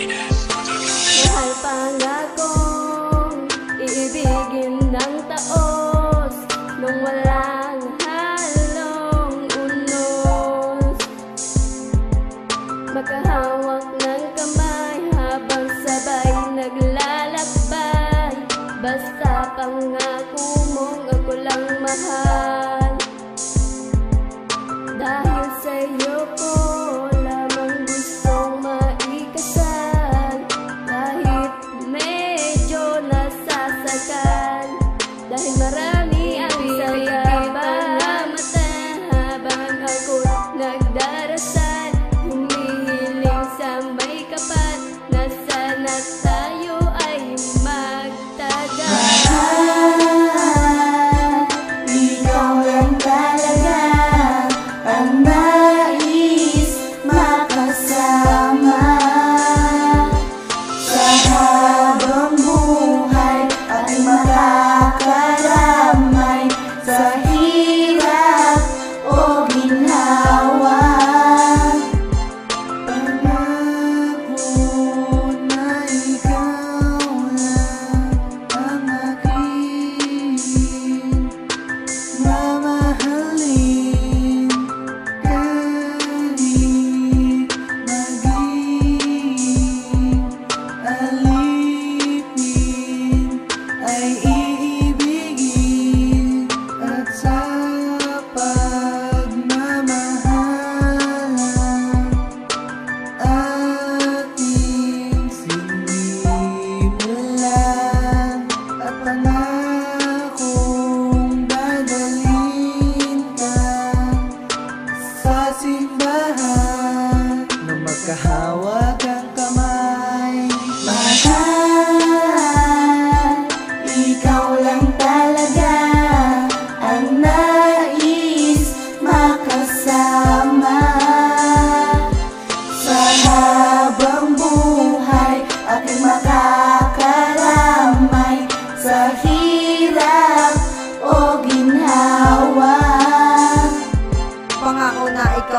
Mahal pangakong iibigin ng taos Nung walang halong unos. Makahawak ng kamay habang sabay naglalakbay. Basta pangako mong ako lang mahal. Nasasakal Dahil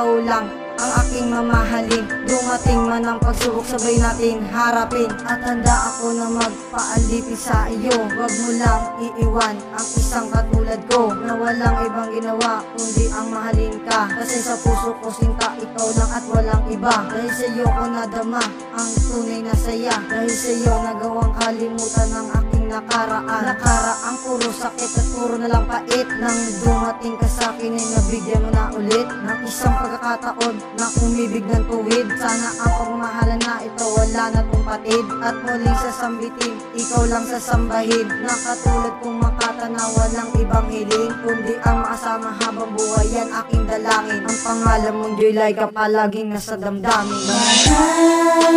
ikaw lang ang aking mamahalin. Dumating man ang pagsubok sabay natin harapin. At handa ako na magpaalipin sa iyo. Huwag mo lang iiwan ang isang katulad ko. Na walang ibang ginawa kundi ang mahalin ka. Kasi sa puso ko sinta ikaw lang at walang iba. Dahil sa iyo ko nadama ang tunay na saya. Dahil sa iyo nagawang kalimutan ng aking nakaraan. Nakaraang puro sakit at puro na lang pait Nang dumating ka sa akin ay nabigyan mo na ulit Ng isang pagkakataon na umibig ng tuwid. Sana ang pagmamahalan na ito wala na tong patid. At muling sasambitin, ikaw lang sasambahin. Na katulad kong makata na walang ibang hiling Kundi ang makasama habang buhay. Yan aking dalangin. Ang pangalan mong July ka palaging nasa damdamin. Mahal,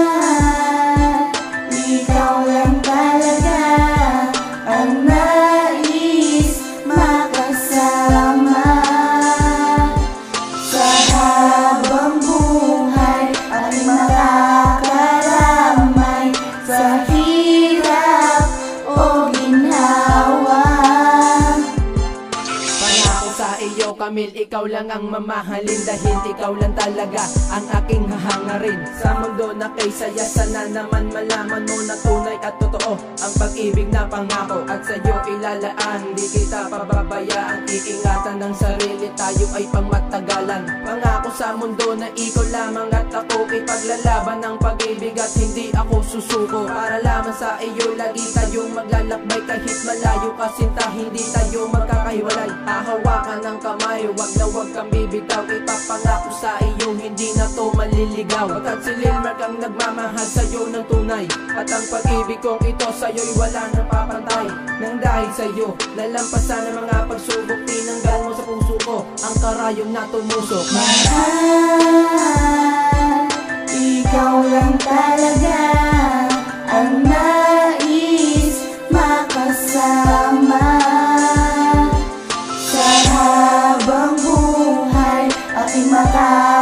ikaw lang talaga ang Kamil, ikaw lang ang mamahalin Dahil ikaw lang talaga ang aking hahangarin. Sa mundo na kay saya Sana naman malaman mo na tunay at totoo Ang pag-ibig na pangako. At sa iyo ilalaan Di kita pababayaan. Iingatan ng sarili Tayo ay pangmatagalan. Pangako sa mundo na ikaw lamang At ako ipaglalaban ng pag-ibig At hindi ako susuko. Para lamang sa iyo Lagi tayong maglalakbay. Kahit malayo kasinta Hindi tayo magkakahiwalay. Hahawakan ng kamay Wag na wag kang bibitaw. Ipapangako sa iyo Hindi na to maliligaw. Pagkat si Lilmer kang nagmamahal sa'yo ng tunay. At ang pag-ibig kong ito sa'yo'y wala nang papantay. Nang dahil sa'yo Lalampasan ang mga pagsubok. Tinanggal mo sa puso ko Ang karayom na tumusok. Mahal, buhay